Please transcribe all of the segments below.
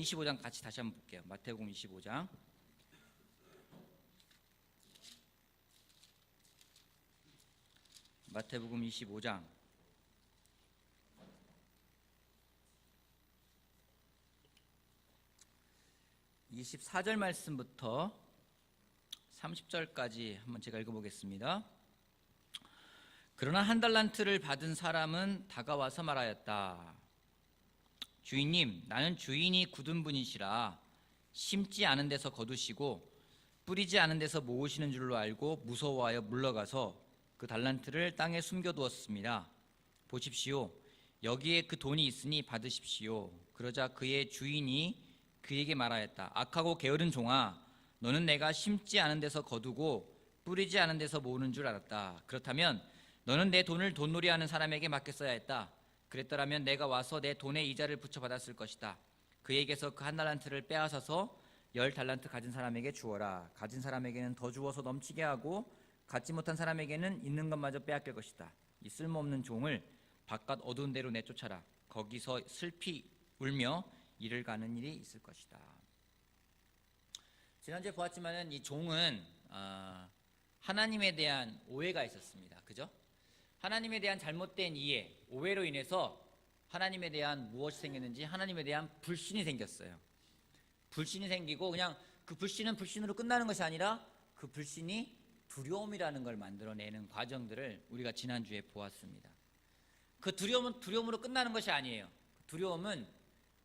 25장 같이 다시 한번 볼게요. 마태복음 25장. 마태복음 25장 24절 말씀부터 30절까지 한번 제가 읽어보겠습니다. 그러나 한 달란트를 받은 사람은 다가와서 말하였다. 주인님, 나는 주인이 굳은 분이시라 심지 않은 데서 거두시고 뿌리지 않은 데서 모으시는 줄로 알고 무서워하여 물러가서 그 달란트를 땅에 숨겨두었습니다. 보십시오. 여기에 그 돈이 있으니 받으십시오. 그러자 그의 주인이 그에게 말하였다. 악하고 게으른 종아, 너는 내가 심지 않은 데서 거두고 뿌리지 않은 데서 모으는 줄 알았다. 그렇다면 너는 내 돈을 돈놀이하는 사람에게 맡겼어야 했다. 그랬더라면 내가 와서 내 돈의 이자를 붙여 받았을 것이다. 그에게서 그 한 달란트를 빼앗아서 열 달란트 가진 사람에게 주어라. 가진 사람에게는 더 주어서 넘치게 하고 갖지 못한 사람에게는 있는 것마저 빼앗길 것이다. 이 쓸모없는 종을 바깥 어두운 데로 내쫓아라. 거기서 슬피 울며 일을 가는 일이 있을 것이다. 지난주에 보았지만은 이 종은 아, 하나님에 대한 오해가 있었습니다. 그죠? 하나님에 대한 잘못된 이해, 오해로 인해서 하나님에 대한 무엇이 생겼는지 하나님에 대한 불신이 생겼어요. 불신이 생기고 그냥 그 불신은 불신으로 끝나는 것이 아니라 그 불신이 두려움이라는 걸 만들어내는 과정들을 우리가 지난주에 보았습니다. 그 두려움은 두려움으로 끝나는 것이 아니에요. 두려움은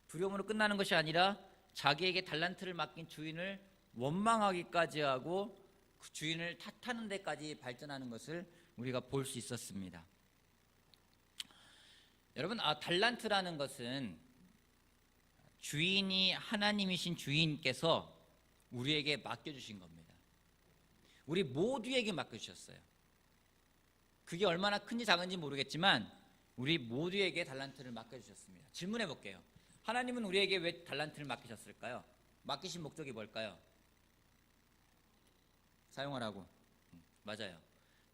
두려움으로 끝나는 것이 아니라 자기에게 달란트를 맡긴 주인을 원망하기까지 하고 그 주인을 탓하는 데까지 발전하는 것을 우리가 볼 수 있었습니다. 여러분, 아, 달란트라는 것은 주인이 하나님이신 주인께서 우리에게 맡겨주신 겁니다. 우리 모두에게 맡겨주셨어요. 그게 얼마나 큰지 작은지 모르겠지만 우리 모두에게 달란트를 맡겨주셨습니다. 질문해 볼게요. 하나님은 우리에게 왜 달란트를 맡기셨을까요? 맡기신 목적이 뭘까요? 사용하라고. 음, 맞아요.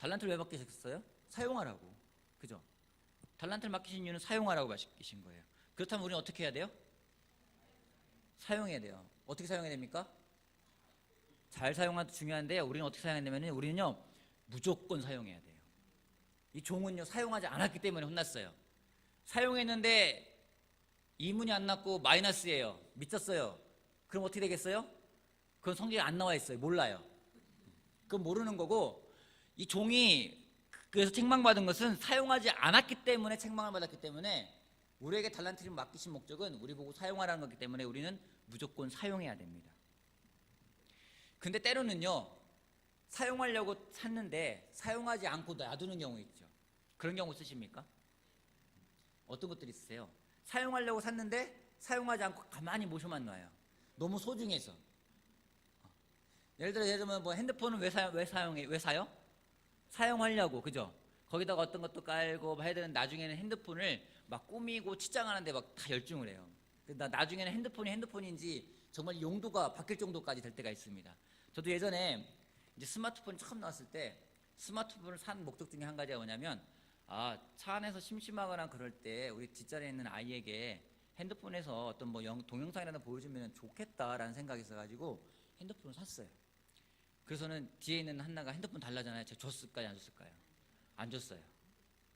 달란트를 왜 맡기셨어요? 사용하라고. 그죠? 달란트를 맡기신 이유는 사용하라고 맡기신 거예요. 그렇다면 우리는 어떻게 해야 돼요? 사용해야 돼요. 어떻게 사용해야 됩니까? 잘 사용하도 중요한데 우리는 어떻게 사용해야 되면 우리는요 무조건 사용해야 돼요. 이 종은요 사용하지 않았기 때문에 혼났어요. 사용했는데 이문이 안 났고 마이너스예요. 미쳤어요. 그럼 어떻게 되겠어요? 그건 성경에 안 나와 있어요. 몰라요. 그건 모르는 거고 이 종이 그래서 책망받은 것은 사용하지 않았기 때문에 책망을 받았기 때문에 우리에게 달란트를 맡기신 목적은 우리 보고 사용하라는 거기 때문에 우리는 무조건 사용해야 됩니다. 근데 때로는요 사용하려고 샀는데 사용하지 않고 놔두는 경우 있죠. 그런 경우 쓰십니까? 어떤 것들이 있으세요? 사용하려고 샀는데 사용하지 않고 가만히 모셔만 놔요. 너무 소중해서. 예를 들어 예를 들면 뭐 핸드폰은 왜, 사, 왜 사용해 왜 사요? 사용하려고 그죠? 거기다가 어떤 것도 깔고 뭐 해야 되는 나중에는 핸드폰을 막 꾸미고 치장하는데 막 다 열중을 해요. 나 나중에는 핸드폰이 핸드폰인지 정말 용도가 바뀔 정도까지 될 때가 있습니다. 저도 예전에 이제 스마트폰이 처음 나왔을 때 스마트폰을 산 목적 중에 한 가지가 뭐냐면 아, 차 안에서 심심하거나 그럴 때 우리 뒷자리에 있는 아이에게 핸드폰에서 어떤 뭐 영, 동영상이라도 보여주면 좋겠다라는 생각이 있어가지고 핸드폰을 샀어요. 그래서는 뒤에 있는 한나가 핸드폰 달라잖아요. 제가 줬을까요, 안 줬을까요? 안 줬어요.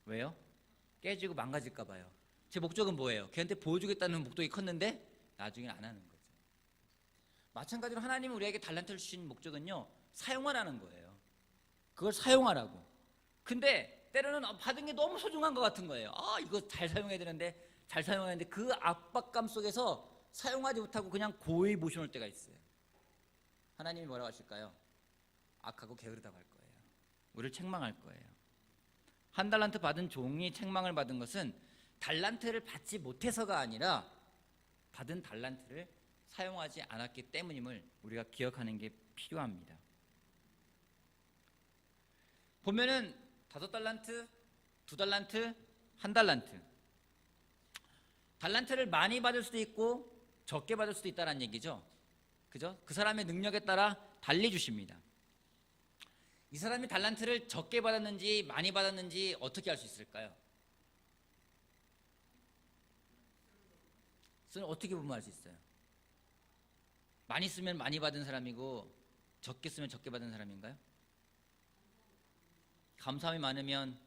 왜요? 깨지고 망가질까 봐요. 제 목적은 뭐예요? 걔한테 보여주겠다는 목적이 컸는데 나중에 안 하는 거죠. 마찬가지로 하나님은 우리에게 달란트를 주신 목적은요, 사용하라는 거예요. 그걸 사용하라고. 근데 때로는 받은 게 너무 소중한 것 같은 거예요. 아, 이거 잘 사용해야 되는데, 잘 사용해야 되는데, 그 압박감 속에서 사용하지 못하고 그냥 고의 모셔놓을 때가 있어요. 하나님이 뭐라고 하실까요? 악하고 게으르다고 할 거예요. 우리를 책망할 거예요. 한 달란트 받은 종이 책망을 받은 것은 달란트를 받지 못해서가 아니라 받은 달란트를 사용하지 않았기 때문임을 우리가 기억하는 게 필요합니다. 보면은 다섯 달란트, 두 달란트, 한 달란트. 달란트를 많이 받을 수도 있고 적게 받을 수도 있다는 얘기죠. 그죠? 그 사람의 능력에 따라 달리 주십니다. 이 사람이 달란트를 적게 받았는지 많이 받았는지 어떻게 알 수 있을까요? 어떻게 보면 알수 있어요? 많이 쓰면 많이 받은 사람이고 적게 쓰면 적게 받은 사람인가요? 감사함이 많으면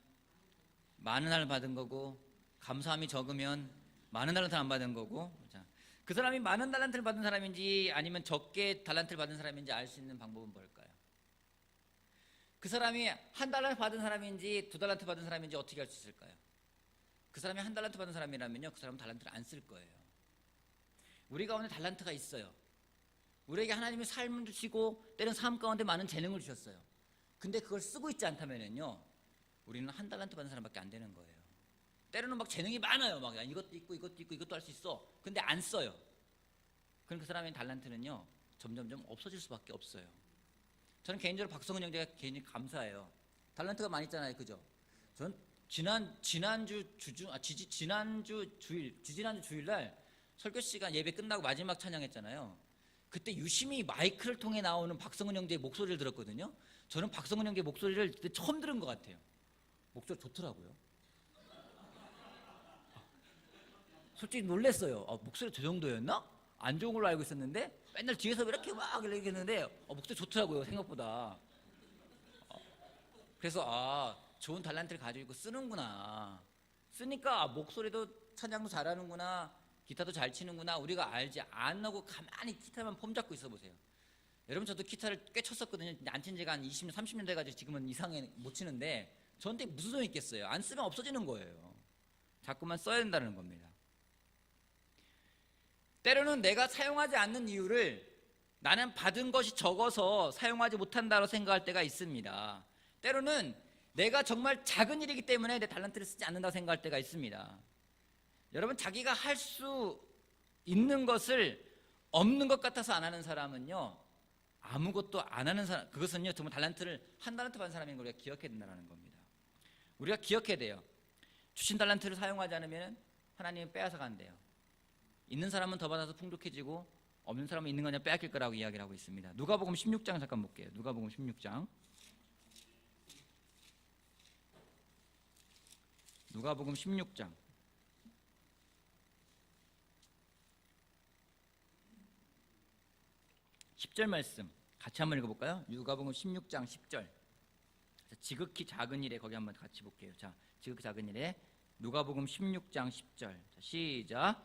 많은 날 받은 거고 감사함이 적으면 많은 달란트 안 받은 거고 자, 그 사람이 많은 달란트를 받은 사람인지 아니면 적게 달란트를 받은 사람인지 알 수 있는 방법은 뭘까요? 그 사람이 한 달란트 받은 사람인지 두 달란트 받은 사람인지 어떻게 알 수 있을까요? 그 사람이 한 달란트 받은 사람이라면요 그 사람은 달란트를 안 쓸 거예요. 우리가 오늘 달란트가 있어요. 우리에게 하나님이 삶을 주시고 때는 삶 가운데 많은 재능을 주셨어요. 근데 그걸 쓰고 있지 않다면은요 우리는 한 달란트 받은 사람밖에 안 되는 거예요. 때로는 막 재능이 많아요. 막 이것도 있고 이것도 있고 이것도 할 수 있어. 근데 안 써요. 그럼 그 사람의 달란트는요 점점점 없어질 수밖에 없어요 저는 개인적으로 박성은 형제가 개인이 감사해요 달란트가 많이 있잖아요 그죠 전 지난 지난주 주중 아 지지 지난주 주일 지지난주 주일날 설교 시간 예배 끝나고 마지막 찬양했잖아요. 그때 유심히 마이크를 통해 나오는 박성은 형제의 목소리를 들었거든요. 저는 박성은 형제 목소리를 그때 처음 들은 것 같아요. 목소리 좋더라고요. 솔직히 놀랐어요. 아, 목소리 저 정도였나? 안 좋은 걸로 알고 있었는데 맨날 뒤에서 이렇게 막 이렇게 했는데 어, 목소리 좋더라고요 생각보다. 어, 그래서 아 좋은 달란트를 가지고 있고 쓰는구나. 쓰니까 아, 목소리도 찬양도 잘하는구나. 기타도 잘 치는구나. 우리가 알지 안 하고 가만히 기타만 폼 잡고 있어 보세요. 여러분 저도 기타를 꽤 쳤었거든요. 근데 안친 지가 한 20년, 30년 돼가지고 지금은 이상해 못 치는데 저한테 무슨 소용 있겠어요. 안 쓰면 없어지는 거예요. 자꾸만 써야 된다는 겁니다. 때로는 내가 사용하지 않는 이유를 나는 받은 것이 적어서 사용하지 못한다고 생각할 때가 있습니다. 때로는 내가 정말 작은 일이기 때문에 내 달란트를 쓰지 않는다고 생각할 때가 있습니다. 여러분 자기가 할 수 있는 것을 없는 것 같아서 안 하는 사람은요 아무것도 안 하는 사람 그것은요 정말 달란트를 한 달란트 받은 사람인 걸 우리가 기억해야 된다는 겁니다. 우리가 기억해야 돼요. 주신 달란트를 사용하지 않으면 하나님이 빼앗아 간대요. 있는 사람은 더 받아서 풍족해지고 없는 사람은 있는 거냐 빼앗길 거라고 이야기를 하고 있습니다. 누가복음 16장 잠깐 볼게요. 누가복음 16장. 누가복음 16장. 10절 말씀 같이 한번 읽어볼까요? 누가복음 16장 10절. 자, 지극히 작은 일에 거기 한번 같이 볼게요. 자, 지극히 작은 일에 누가복음 16장 10절. 자, 시작.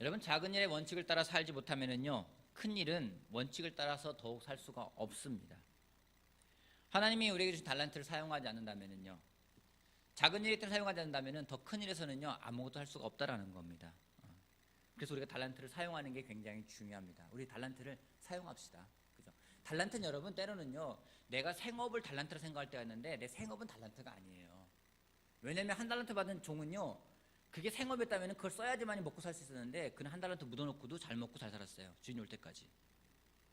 여러분 작은 일의 원칙을 따라 살지 못하면은요 큰 일은 원칙을 따라서 더욱 살 수가 없습니다. 하나님이 우리에게 주신 달란트를 사용하지 않는다면은요 작은 일에 때 사용하지 않는다면은 더 큰 일에서는요 아무것도 할 수가 없다라는 겁니다. 어. 그래서 우리가 달란트를 사용하는 게 굉장히 중요합니다. 우리 달란트를 사용합시다. 그죠? 달란트는 여러분 때로는요 내가 생업을 달란트로 생각할 때가 있는데 내 생업은 달란트가 아니에요. 왜냐면 한 달란트 받은 종은요 그게 생업이었다면 그걸 써야지만이 먹고 살 수 있었는데 그는 한 달란트 묻어놓고도 잘 먹고 잘 살았어요. 주인이 올 때까지.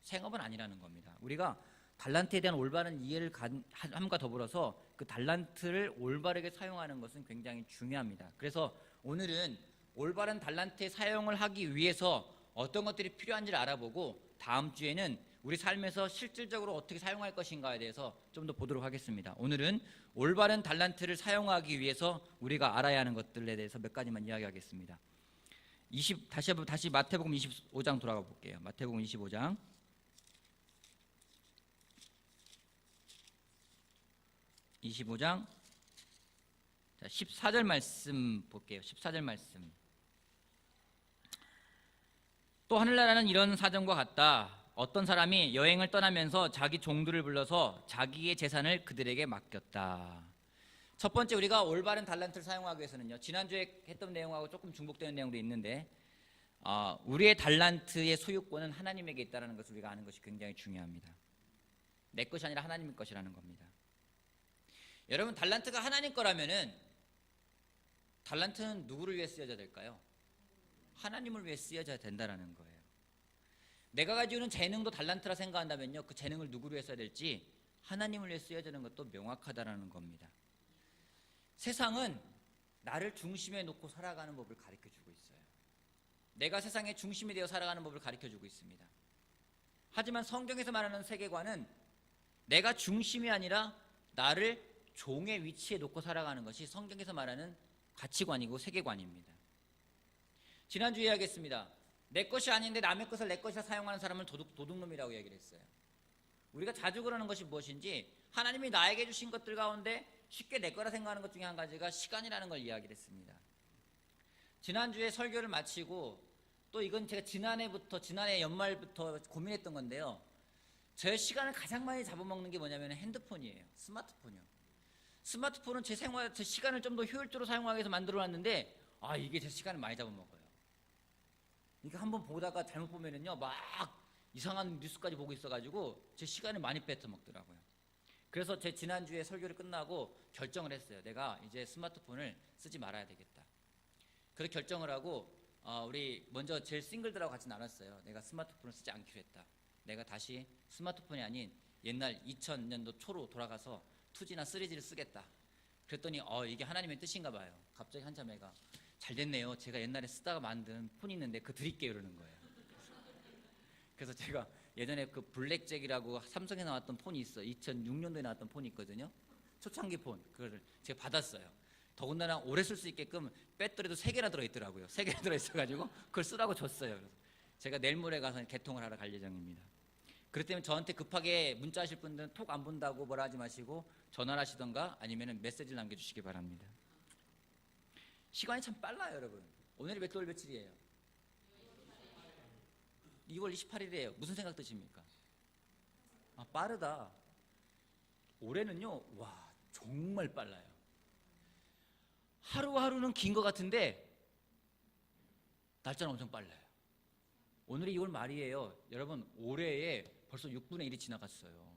생업은 아니라는 겁니다. 우리가 달란트에 대한 올바른 이해를 간- 함과 더불어서 그 달란트를 올바르게 사용하는 것은 굉장히 중요합니다. 그래서 오늘은 올바른 달란트의 사용을 하기 위해서 어떤 것들이 필요한지를 알아보고 다음 주에는 우리 삶에서 실질적으로 어떻게 사용할 것인가에 대해서 좀 더 보도록 하겠습니다. 오늘은 올바른 달란트를 사용하기 위해서 우리가 알아야 하는 것들에 대해서 몇 가지만 이야기하겠습니다. 20 다시 다시 마태복음 25장 돌아가 볼게요. 마태복음 25장 25장 자, 14절 말씀 볼게요. 14절 말씀. 또 하늘나라는 이런 사정과 같다. 어떤 사람이 여행을 떠나면서 자기 종들을 불러서 자기의 재산을 그들에게 맡겼다. 첫 번째 우리가 올바른 달란트를 사용하기 위해서는요. 지난주에 했던 내용하고 조금 중복되는 내용도 있는데 아, 우리의 달란트의 소유권은 하나님에게 있다는 것을 우리가 아는 것이 굉장히 중요합니다. 내 것이 아니라 하나님의 것이라는 겁니다. 여러분 달란트가 하나님 거라면은 달란트는 누구를 위해 쓰여져야 될까요? 하나님을 위해 쓰여져야 된다라는 거예요. 내가 가지고 있는 재능도 달란트라 생각한다면요, 그 재능을 누구를 위해 써야 될지 하나님을 위해 쓰여지는 것도 명확하다라는 겁니다. 세상은 나를 중심에 놓고 살아가는 법을 가르쳐 주고 있어요. 내가 세상의 중심이 되어 살아가는 법을 가르쳐 주고 있습니다. 하지만 성경에서 말하는 세계관은 내가 중심이 아니라 나를 종의 위치에 놓고 살아가는 것이 성경에서 말하는 가치관이고 세계관입니다. 지난주에 이야기했습니다. 내 것이 아닌데 남의 것을 내 것이라 사용하는 사람을 도둑, 도둑놈이라고 얘기를 했어요. 우리가 자주 그러는 것이 무엇인지 하나님이 나에게 주신 것들 가운데 쉽게 내 거라 생각하는 것 중에 한 가지가 시간이라는 걸 이야기를 했습니다. 지난주에 설교를 마치고 또 이건 제가 지난해부터 지난해 연말부터 고민했던 건데요. 제 시간을 가장 많이 잡아먹는 게 뭐냐면 핸드폰이에요. 스마트폰이요. 스마트폰은 제 생활, 제 시간을 좀 더 효율적으로 사용하기 위해서 만들어 놨는데 아 이게 제 시간을 많이 잡아먹어요. 이게 한번 보다가 잘못 보면은요 막 이상한 뉴스까지 보고 있어가지고 제 시간을 많이 뺏어 먹더라고요. 그래서 제 지난주에 설교를 끝나고 결정을 했어요. 내가 이제 스마트폰을 쓰지 말아야 되겠다. 그렇게 결정을 하고 어, 우리 먼저 제일 싱글들하고 같이 나눴어요. 내가 스마트폰을 쓰지 않기로 했다. 내가 다시 스마트폰이 아닌 옛날 2000년도 초로 돌아가서 2G나 3G를 쓰겠다. 그랬더니 어 이게 하나님의 뜻인가 봐요. 갑자기 한참 애가 잘 됐네요. 제가 옛날에 쓰다가 만든 폰 있는데 그 드릴게요 이러는 거예요. 그래서 제가 예전에 그 블랙잭이라고 삼성에 나왔던 폰이 있어. 2006년도에 나왔던 폰이 있거든요. 초창기 폰. 그거를 제가 받았어요. 더군다나 오래 쓸 수 있게끔 배터리도 세 개나 들어 있더라고요. 세 개나 들어 있어 가지고 그걸 쓰라고 줬어요. 그래서 제가 내일 모레 가서 개통을 하러 갈 예정입니다. 그렇기 때문에 저한테 급하게 문자 하실 분들은 톡 안 본다고 뭐라 하지 마시고 전화를 하시던가 아니면 메시지를 남겨 주시기 바랍니다. 시간이 참 빨라요, 여러분. 오늘이 몇월 며칠이에요? 2월 28일이에요. 무슨 생각 드십니까? 아, 빠르다. 올해는요, 와, 정말 빨라요. 하루하루는 긴 것 같은데, 날짜는 엄청 빨라요. 오늘이 2월 말이에요. 여러분, 올해에 벌써 6분의 1이 지나갔어요.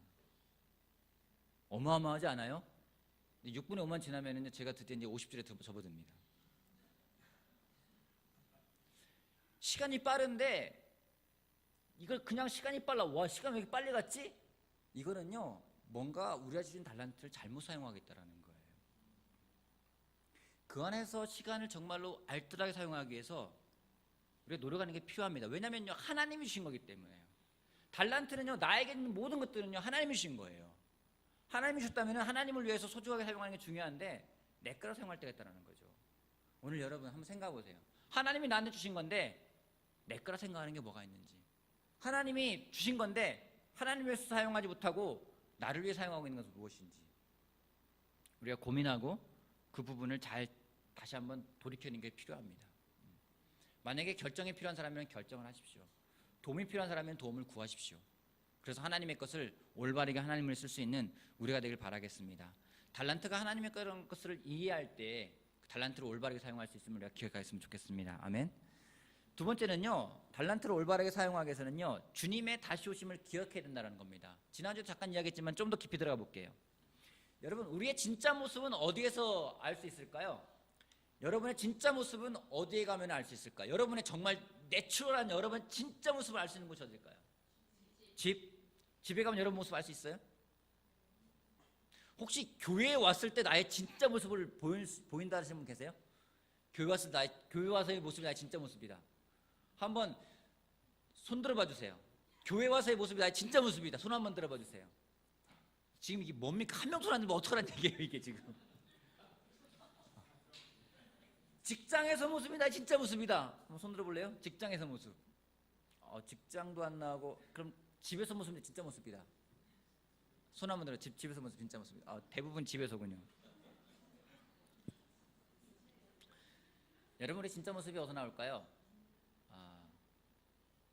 어마어마하지 않아요? 6분의 5만 지나면은 제가 드디어 이제 50줄에 접어듭니다. 시간이 빠른데 이걸 그냥 시간이 빨라. 와, 시간 왜 이렇게 빨리 갔지? 이거는요, 뭔가 우리가 주신 달란트를 잘못 사용하겠다라는 거예요. 그 안에서 시간을 정말로 알뜰하게 사용하기 위해서 우리가 노력하는 게 필요합니다. 왜냐면요, 하나님이 주신 거기 때문에요. 달란트는요, 나에게 있는 모든 것들은요, 하나님이 주신 거예요. 하나님이 주셨다면 하나님을 위해서 소중하게 사용하는 게 중요한데, 내 거로 사용할 때가 있다는 거죠. 오늘 여러분 한번 생각해 보세요. 하나님이 나한테 주신 건데, 내 거라 생각하는 게 뭐가 있는지. 하나님이 주신 건데 하나님 위해서 사용하지 못하고 나를 위해 사용하고 있는 것은 무엇인지 우리가 고민하고 그 부분을 잘 다시 한번 돌이켜는 게 필요합니다. 만약에 결정이 필요한 사람이면 결정을 하십시오. 도움이 필요한 사람이면 도움을 구하십시오. 그래서 하나님의 것을 올바르게 하나님을 쓸 수 있는 우리가 되길 바라겠습니다. 달란트가 하나님의 것을 이해할 때 달란트를 올바르게 사용할 수 있음을 우리가 기억하였으면 좋겠습니다. 아멘. 두 번째는요, 달란트를 올바르게 사용하기 위해서는요, 주님의 다시 오심을 기억해야 된다는 겁니다. 지난주에 잠깐 이야기했지만 좀 더 깊이 들어가 볼게요. 여러분, 우리의 진짜 모습은 어디에서 알 수 있을까요? 여러분의 진짜 모습은 어디에 가면 알 수 있을까요? 여러분의 정말 내추럴한 여러분 진짜 모습을 알 수 있는 곳이 어딜까요? 집? 집에 가면 여러분 모습 알 수 있어요? 혹시 교회에 왔을 때 나의 진짜 모습을 보인, 보인다 하시는 분 계세요? 교회 왔을 때 나의, 교회 와서의 모습이 나의 진짜 모습이다. 한번 손 들어봐 주세요. 교회 와서의 모습이 나의 진짜 모습이다. 손 한번 들어봐 주세요. 지금 이게 뭡니까? 한명손안 들면 어떡하란 얘기예요, 이게 지금. 직장에서 모습이 나의 진짜 모습이다. 한번 손 들어볼래요? 직장에서 모습. 어, 직장도 안 나고 그럼 집에서 모습이 진짜 모습이다. 손 한번 들어. 집 집에서 모습 진짜 모습이다. 아, 대부분 집에서군요. 여러분의 진짜 모습이 어디서 나올까요?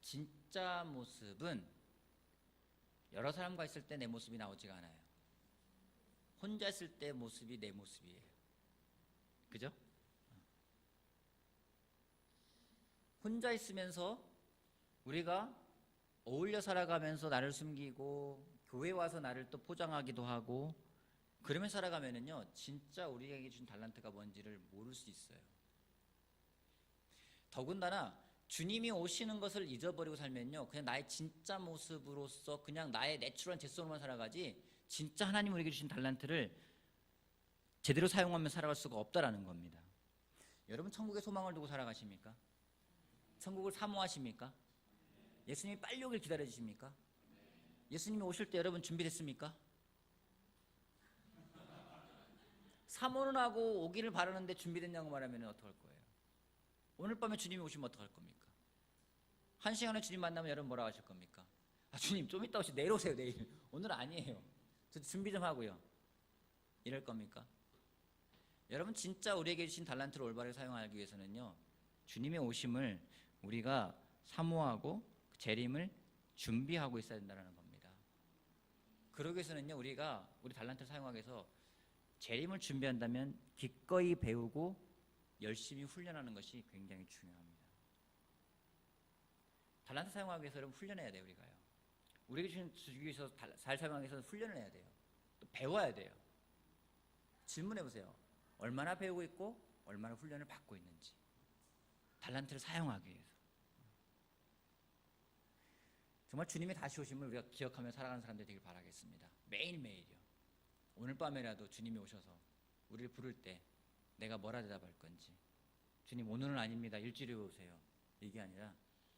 진짜 모습은 여러 사람과 있을 때 내 모습이 나오지가 않아요. 혼자 있을 때 모습이 내 모습이에요. 그죠? 혼자 있으면서 우리가 어울려 살아가면서 나를 숨기고 교회 와서 나를 또 포장하기도 하고 그러면 살아가면은요 진짜 우리에게 준 달란트가 뭔지를 모를 수 있어요. 더군다나 주님이 오시는 것을 잊어버리고 살면요. 그냥 나의 진짜 모습으로서 그냥 나의 내추럴한 제스로만 살아가지 진짜 하나님 우리에게 주신 달란트를 제대로 사용하며 살아갈 수가 없다라는 겁니다. 여러분 천국의 소망을 두고 살아가십니까? 천국을 사모하십니까? 예수님이 빨리 오길 기다려 주십니까? 예수님이 오실 때 여러분 준비됐습니까? 사모는 하고 오기를 바라는데 준비됐냐고 말하면 거예요? 오늘 밤에 주님이 오시면 어떡할 겁니까? 한 시간에 주님 만나면 여러분 뭐라고 하실 겁니까? 아, 주님 좀 이따 오시 내일 오세요 내일 오늘 아니에요 저 준비 좀 하고요 이럴 겁니까? 여러분 진짜 우리에게 주신 달란트를 올바르게 사용하기 위해서는요 주님의 오심을 우리가 사모하고 재림을 준비하고 있어야 된다는 겁니다 그러기 위해서는요 우리가 우리 달란트를 사용하기 위해서 재림을 준비한다면 기꺼이 배우고 열심히 훈련하는 것이 굉장히 중요합니다. 달란트 사용하기 위해서 여러분 훈련해야 돼요 우리가요. 우리에게 주신 주기 위해서 달- 잘 사용하기 위해서 훈련을 해야 돼요. 또 배워야 돼요. 질문해 보세요. 얼마나 배우고 있고 얼마나 훈련을 받고 있는지. 달란트를 사용하기 위해서. 정말 주님의 다시 오심을 우리가 기억하며 살아가는 사람들이 되길 바라겠습니다. 매일매일이요. 오늘 밤에라도 주님이 오셔서 우리를 부를 때 내가 뭐라 대답할 건지 주님 오늘은 아닙니다 일주일에 오세요 이게 아니라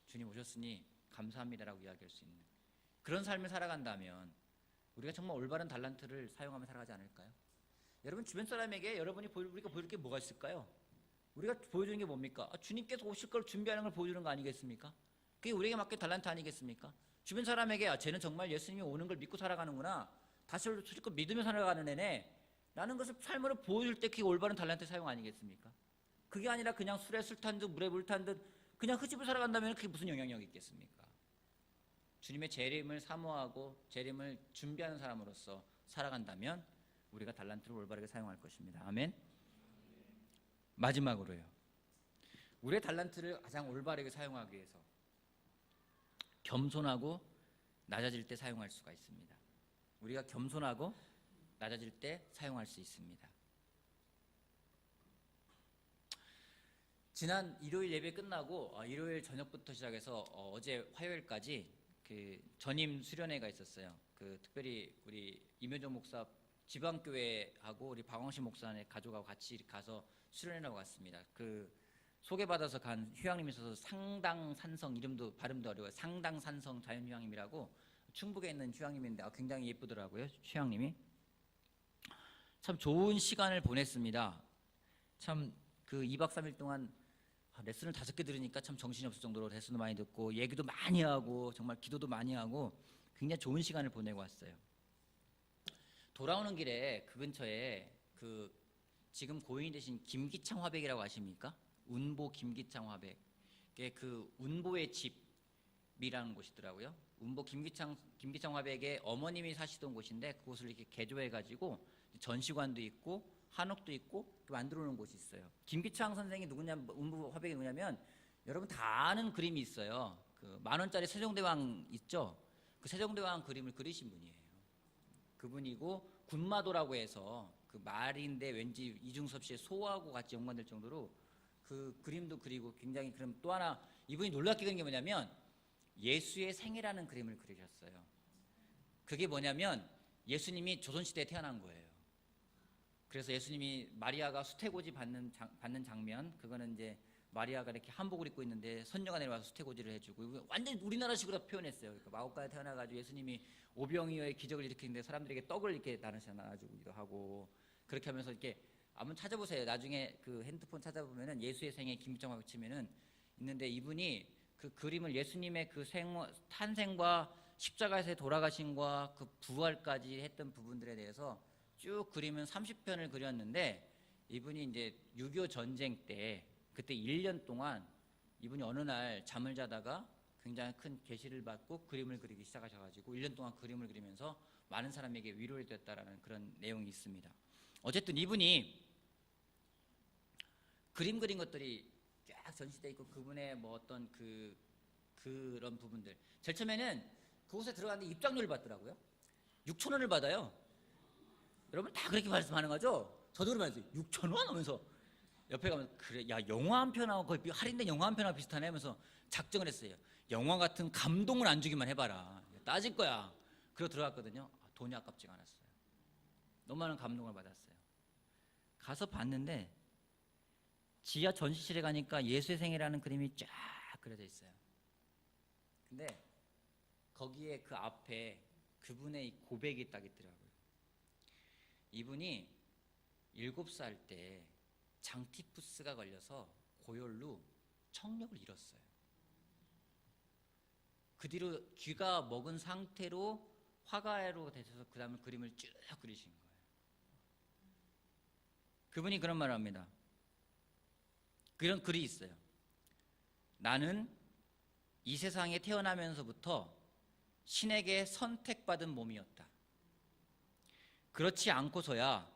주님 오셨으니 감사합니다라고 이야기할 수 있는 그런 삶을 살아간다면 우리가 정말 올바른 달란트를 사용하며 살아가지 않을까요? 여러분 주변 사람에게 여러분이 보여, 우리가 보여줄 게 뭐가 있을까요? 우리가 보여주는 게 뭡니까? 아, 주님께서 오실 걸 준비하는 걸 보여주는 거 아니겠습니까? 그게 우리에게 맡긴 달란트 아니겠습니까? 주변 사람에게 아, 쟤는 정말 예수님이 오는 걸 믿고 살아가는구나. 다시 걸 믿으며 살아가는 애네. 라는 것을 삶으로 보여줄 때 그게 올바른 달란트 사용 아니겠습니까? 그게 아니라 그냥 술에 술 탄 듯 물에 물 탄 듯 그냥 흐집을 살아간다면 그게 무슨 영향력이 있겠습니까? 주님의 재림을 사모하고 재림을 준비하는 사람으로서 살아간다면 우리가 달란트를 올바르게 사용할 것입니다. 아멘. 마지막으로요. 우리의 달란트를 가장 올바르게 사용하기 위해서 겸손하고 낮아질 때 사용할 수가 있습니다. 우리가 겸손하고 낮아질 때 사용할 수 있습니다. 지난 일요일 예배 끝나고 어, 일요일 저녁부터 시작해서 어, 제 화요일까지 그 전임 수련회가 있었어요. 그 특별히 우리 임효정 목사 지방교회하고 우리 박광식 목사네 가족하고 같이 가서 수련회라고 갔습니다. 그 소개받아서 간 휴양림이 있어서 상당 산성 이름도 발음도 어려워요. 상당 산성 자연 휴양림이라고 충북에 있는 휴양림인데 아, 굉장히 예쁘더라고요. 휴양림이 참 좋은 시간을 보냈습니다. 참 그 2박 3일 동안 아, 레슨을 다섯 개 들으니까 참 정신이 없을 정도로 레슨도 많이 듣고 얘기도 많이 하고 정말 기도도 많이 하고 굉장히 좋은 시간을 보내고 왔어요. 돌아오는 길에 그 근처에 그 지금 고인이 되신 김기창 화백이라고 아십니까? 운보 김기창 화백. 그 운보의 집이라는 곳이더라고요. 운보 김기창 김기창 화백의 어머님이 사시던 곳인데 그곳을 이렇게 개조해 가지고 전시관도 있고 한옥도 있고 만들어 놓은 곳이 있어요. 김기창 선생이 누구냐 운보 화백이 누구냐면 여러분 다 아는 그림이 있어요. 그 만 원짜리 세종대왕 있죠? 그 세종대왕 그림을 그리신 분이에요. 그분이고 군마도라고 해서 그 말인데 왠지 이중섭 씨의 소하고 같이 연관될 정도로 그 그림도 그리고 굉장히 그럼 또 하나 이분이 놀랍게 그린 게 뭐냐면 예수의 생애라는 그림을 그리셨어요. 그게 뭐냐면 예수님이 조선시대에 태어난 거예요. 그래서 예수님이 마리아가 수태고지 받는, 장, 받는 장면 그거는 이제 마리아가 이렇게 한복을 입고 있는데 선녀가 내려와서 수태고지를 해주고 이거 완전 우리나라식으로 표현했어요. 그러니까 마곡간에 태어나가지고 예수님이 오병이어의 기적을 일으키는데 사람들에게 떡을 이렇게 나눠서 나눠주기도 하고 그렇게 하면서 이렇게 한번 찾아보세요. 나중에 그 핸드폰 찾아보면은 예수의 생애 김정하고 치면은 있는데 이분이 그 그림을 예수님의 그 생, 탄생과 십자가에서 돌아가신과 그 부활까지 했던 부분들에 대해서 쭉 그림은 30편을 그렸는데 이분이 이제 6.25 전쟁 때 그때 1년 동안 이분이 어느 날 잠을 자다가 굉장히 큰 계시를 받고 그림을 그리기 시작하셔가지고 1년 동안 그림을 그리면서 많은 사람에게 위로를 됐다라는 그런 내용이 있습니다. 어쨌든 이분이 그림 그린 것들이 쫙 전시돼 있고 그분의 뭐 어떤 그 그런 부분들. 제일 처음에는 그곳에 들어갔는데 입장료를 받더라고요. 6천 원을 받아요. 여러분 다 그렇게 말씀하는 거죠? 저도 그러면 6천 원 하면서 옆에 가면 그래 야 영화 한 편하고 거의 비- 할인된 영화 한 편하고 비슷하네 하면서 작정을 했어요. 영화 같은 감동을 안 주기만 해봐라. 따질 거야. 그러고 들어갔거든요. 아, 돈이 아깝지가 않았어요. 너무 많은 감동을 받았어요. 가서 봤는데 지하 전시실에 가니까 예수의 생애라는 그림이 쫙 그려져 있어요. 근데 거기에 그 앞에 그분의 이 고백이 딱 있더라고요. 이분이 일곱 살때 장티푸스가 걸려서 고열로 청력을 잃었어요. 그 뒤로 귀가 먹은 상태로 화가로 되셔서 그 다음에 그림을 쭉 그리신 거예요. 그분이 그런 말을 합니다. 그런 글이 있어요. 나는 이 세상에 태어나면서부터 신에게 선택받은 몸이었다. 그렇지 않고서야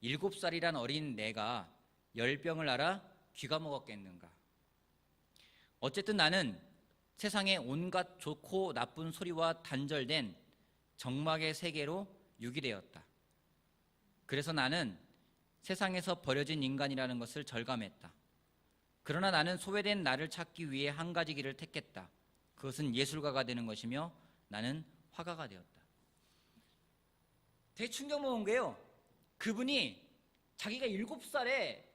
일곱 살이란 어린 내가 열병을 알아 귀가 먹었겠는가. 어쨌든 나는 세상의 온갖 좋고 나쁜 소리와 단절된 정막의 세계로 유기되었다. 그래서 나는 세상에서 버려진 인간이라는 것을 절감했다. 그러나 나는 소외된 나를 찾기 위해 한 가지 길을 택했다. 그것은 예술가가 되는 것이며 나는 화가가 되었다. 되게 충격 먹은 게요. 그분이 자기가 일곱 살에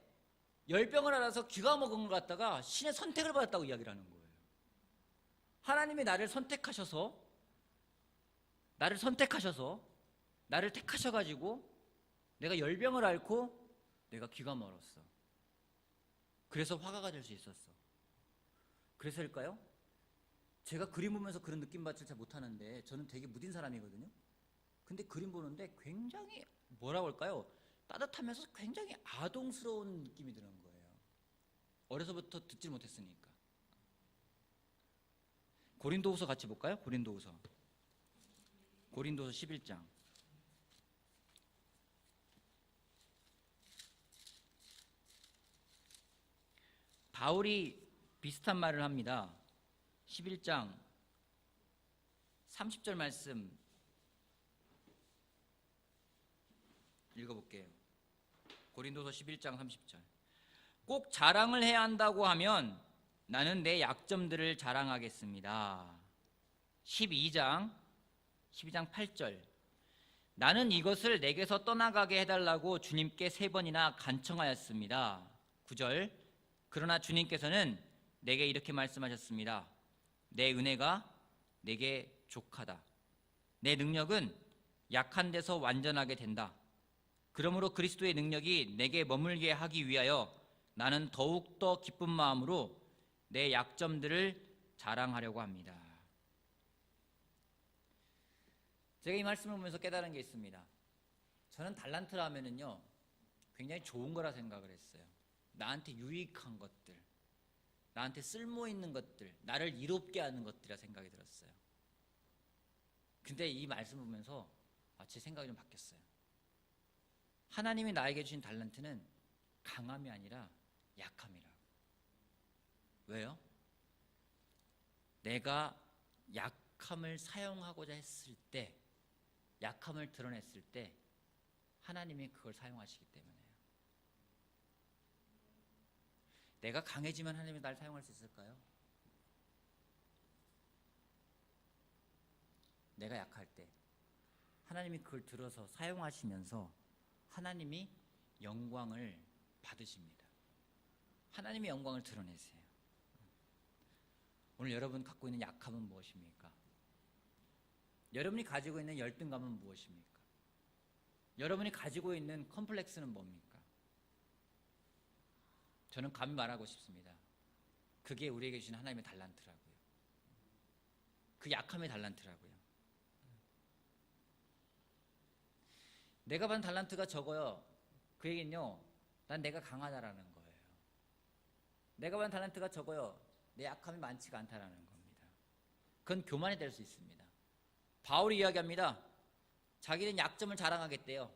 열병을 알아서 귀가 먹은 것 같다가 신의 선택을 받았다고 이야기를 하는 거예요. 하나님이 나를 선택하셔서 나를 선택하셔서 나를 택하셔 가지고 내가 열병을 앓고 내가 귀가 멀었어. 그래서 화가가 될 수 있었어. 그래서일까요? 제가 그림 보면서 그런 느낌 받지 잘 못하는데 저는 되게 무딘 사람이거든요. 근데 그림 보는데 굉장히 뭐라고 할까요? 따뜻하면서 굉장히 아동스러운 느낌이 드는 거예요. 어려서부터 듣지 못했으니까. 고린도후서 같이 볼까요? 고린도후서. 고린도서 11장. 바울이 비슷한 말을 합니다. 11장 30절 말씀 읽어볼게요. 고린도서 11장 30절. 꼭 자랑을 해야 한다고 하면 나는 내 약점들을 자랑하겠습니다. 12장 12장 8절. 나는 이것을 내게서 떠나가게 해달라고 주님께 세 번이나 간청하였습니다. 9절. 그러나 주님께서는 내게 이렇게 말씀하셨습니다. 내 은혜가 내게 족하다. 내 능력은 약한 데서 완전하게 된다. 그러므로 그리스도의 능력이 내게 머물게 하기 위하여 나는 더욱더 기쁜 마음으로 내 약점들을 자랑하려고 합니다. 제가 이 말씀을 보면서 깨달은 게 있습니다. 저는 달란트라 하면은요, 굉장히 좋은 거라 생각을 했어요. 나한테 유익한 것들, 나한테 쓸모 있는 것들, 나를 이롭게 하는 것들이라 생각이 들었어요. 근데 이 말씀을 보면서 아, 제 생각이 좀 바뀌었어요. 하나님이 나에게 주신 달란트는 강함이 아니라 약함이라. 왜요? 내가 약함을 사용하고자 했을 때, 약함을 드러냈을 때, 하나님이 그걸 사용하시기 때문에요. 내가 강해지면 하나님이 날 사용할 수 있을까요? 내가 약할 때, 하나님이 그걸 들어서 사용하시면서 하나님이 영광을 받으십니다. 하나님의 영광을 드러내세요. 오늘 여러분 갖고 있는 약함은 무엇입니까? 여러분이 가지고 있는 열등감은 무엇입니까? 여러분이 가지고 있는 컴플렉스는 뭡니까? 저는 감히 말하고 싶습니다. 그게 우리에게 주신 하나님의 달란트라고요. 그 약함의 달란트라고요. 내가 받은 달란트가 적어요. 그 얘기는요. 난 내가 강하다라는 거예요. 내가 받은 달란트가 적어요. 내 약함이 많지가 않다라는 겁니다. 그건 교만이 될 수 있습니다. 바울이 이야기합니다. 자기는 약점을 자랑하겠대요.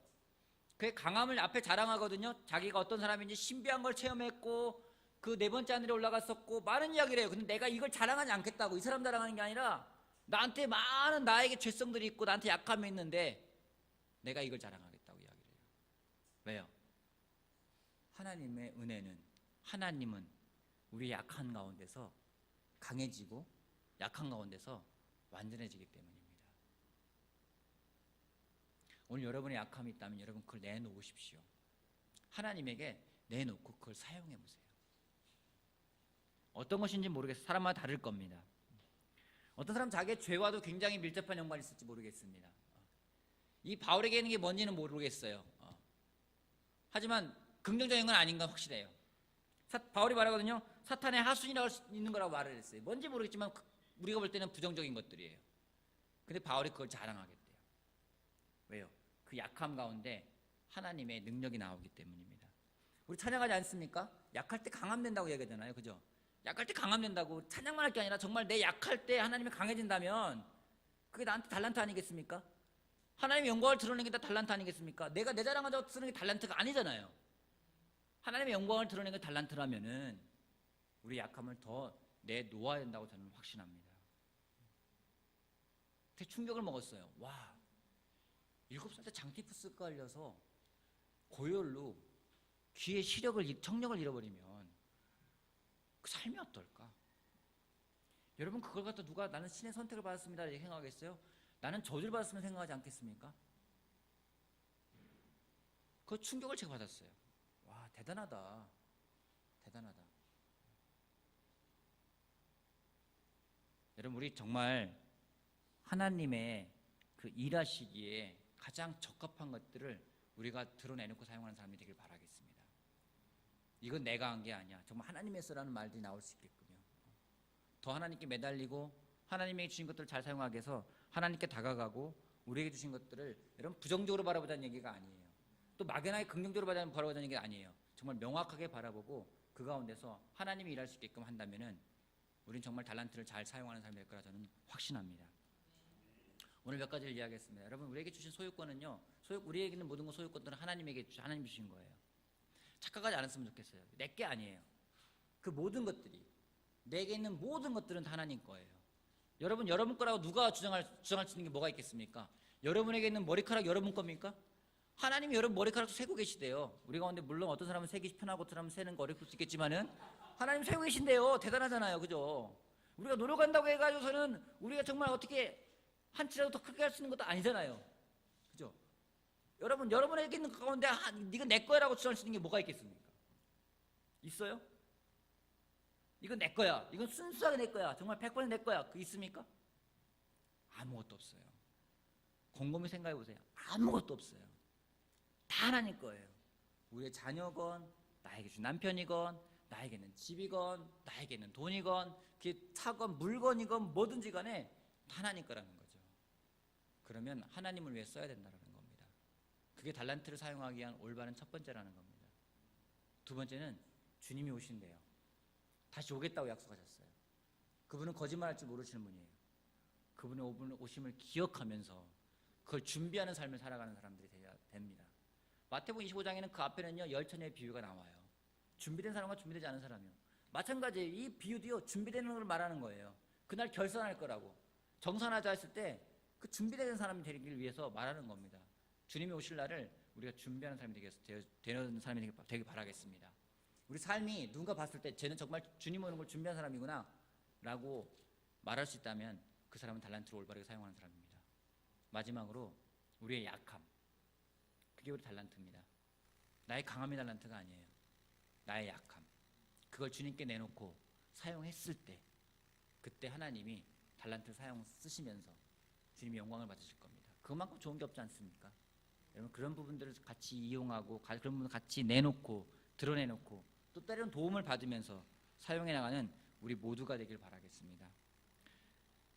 그 강함을 앞에 자랑하거든요. 자기가 어떤 사람인지 신비한 걸 체험했고 그 네 번째 하늘에 올라갔었고 많은 이야기를 해요. 근데 내가 이걸 자랑하지 않겠다고 이 사람 자랑하는 게 아니라 나한테 많은 나에게 죄성들이 있고 나한테 약함이 있는데 내가 이걸 자랑하겠다고 이야기를 해요. 왜요? 하나님의 은혜는 하나님은 우리 약한 가운데서 강해지고 약한 가운데서 완전해지기 때문입니다. 오늘 여러분의 약함이 있다면 여러분 그걸 내놓으십시오. 하나님에게 내놓고 그걸 사용해 보세요. 어떤 것인지 모르겠어요. 사람마다 다를 겁니다. 어떤 사람 자기의 죄와도 굉장히 밀접한 연관이 있을지 모르겠습니다. 이 바울에게 있는 게 뭔지는 모르겠어요. 어. 하지만 긍정적인 건 아닌 건 확실해요. 사- 바울이 말하거든요. 사탄의 하순이라고 있는 거라고 말을 했어요. 뭔지 모르겠지만 그- 우리가 볼 때는 부정적인 것들이에요. 근데 바울이 그걸 자랑하겠대요. 왜요? 그 약함 가운데 하나님의 능력이 나오기 때문입니다. 우리 찬양하지 않습니까? 약할 때 강함된다고 얘기하잖아요. 그죠? 약할 때 강함된다고 찬양만 할 게 아니라 정말 내 약할 때 하나님이 강해진다면 그게 나한테 달란트 아니겠습니까? 하나님의 영광을 드러내는 게 다 달란트 아니겠습니까? 내가 내 자랑하자고 쓰는 게 달란트가 아니잖아요. 하나님의 영광을 드러내는 게 달란트라면은 우리 약함을 더 내놓아야 된다고 저는 확신합니다. 되게 충격을 먹었어요. 와, 일곱 살 때 장티푸스가 걸려서 고열로 귀의 시력을 잃- 청력을 잃어버리면 그 삶이 어떨까? 여러분 그걸 갖다 누가 나는 신의 선택을 받았습니다 이렇게 생각하겠어요? 나는 저주를 받았으면 생각하지 않겠습니까? 그 충격을 제가 받았어요. 와 대단하다, 대단하다. 여러분 우리 정말 하나님의 그 일하시기에 가장 적합한 것들을 우리가 드러내놓고 사용하는 사람이 되길 바라겠습니다. 이건 내가 한 게 아니야. 정말 하나님의 쓰라는 말들이 나올 수 있겠군요. 더 하나님께 매달리고 하나님이 주신 것들을 잘 사용하게 해서 하나님께 다가가고 우리에게 주신 것들을 여러분 부정적으로 바라보자는 얘기가 아니에요. 또 막연하게 긍정적으로 바라보자는 얘기가 아니에요. 정말 명확하게 바라보고 그 가운데서 하나님이 일할 수 있게끔 한다면은 우리는 정말 달란트를 잘 사용하는 사람이 될 거라 저는 확신합니다. 오늘 몇 가지를 이야기했습니다. 여러분 우리에게 주신 소유권은요. 소유 우리에게 있는 모든 것 소유권들은 하나님에게 주- 하나님 주신 거예요. 착각하지 않았으면 좋겠어요. 내 게 아니에요. 그 모든 것들이 내게 있는 모든 것들은 다 하나님 거예요. 여러분 여러분 거라고 누가 주장할 주장할 수 있는 게 뭐가 있겠습니까? 여러분에게 있는 머리카락 여러분 겁니까? 하나님이 여러분 머리카락도 세고 계시대요. 우리 가운데 물론 어떤 사람은 세기 편하고 어떤 사람은 세는 거 어렵을 수 있겠지만은 하나님 세고 계신대요. 대단하잖아요. 그죠? 우리가 노력한다고 해 가지고서는 우리가 정말 어떻게 한치라도 더 크게 할 수 있는 것도 아니잖아요. 그죠? 여러분, 여러분에게 있는 가운데 아, 네가 내 거야라고 주장할 수 있는 게 뭐가 있겠습니까? 있어요? 이건 내 거야. 이건 순수하게 내 거야. 정말 100%내 거야. 그 있습니까? 아무것도 없어요. 곰곰이 생각해 보세요. 아무것도 없어요. 다 하나님 거예요. 우리의 자녀건, 나에게 준 남편이건, 나에게는 집이건, 나에게는 돈이건, 그게 차건, 물건이건, 뭐든지 간에 다 하나님 거라는 거죠. 그러면 하나님을 위해 써야 된다는 겁니다. 그게 달란트를 사용하기 위한 올바른 첫 번째라는 겁니다. 두 번째는 주님이 오신대요. 다시 오겠다고 약속하셨어요. 그분은 거짓말할 줄 모르시는 분이에요. 그분의 오심을 기억하면서 그걸 준비하는 삶을 살아가는 사람들이 되어야 됩니다. 마태복음 25장에는 그 앞에는요 열처녀의 비유가 나와요. 준비된 사람과 준비되지 않은 사람이요. 마찬가지예요. 이 비유도요 준비되는 걸 말하는 거예요. 그날 결산할 거라고 정산하자 했을 때 그 준비된 사람이 되길 위해서 말하는 겁니다. 주님이 오실 날을 우리가 준비하는 사람이 되게 되는 사람이 되길 바라겠습니다. 우리 삶이 누군가 봤을 때 쟤는 정말 주님 오는 걸 준비한 사람이구나 라고 말할 수 있다면 그 사람은 달란트를 올바르게 사용하는 사람입니다. 마지막으로 우리의 약함. 그게 우리 달란트입니다. 나의 강함이 달란트가 아니에요. 나의 약함. 그걸 주님께 내놓고 사용했을 때 그때 하나님이 달란트를 사용 쓰시면서 주님이 영광을 받으실 겁니다. 그만큼 좋은 게 없지 않습니까? 여러분 그런 부분들을 같이 이용하고 가- 그런 부분 같이 내놓고 드러내놓고 또 때로는 도움을 받으면서 사용해 나가는 우리 모두가 되길 바라겠습니다.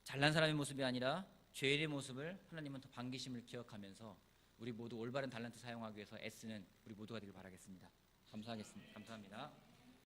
잘난 사람의 모습이 아니라 죄인의 모습을 하나님은 더 반기심을 기억하면서 우리 모두 올바른 달란트 사용하기 위해서 애쓰는 우리 모두가 되길 바라겠습니다. 감사하겠습니다. 감사합니다.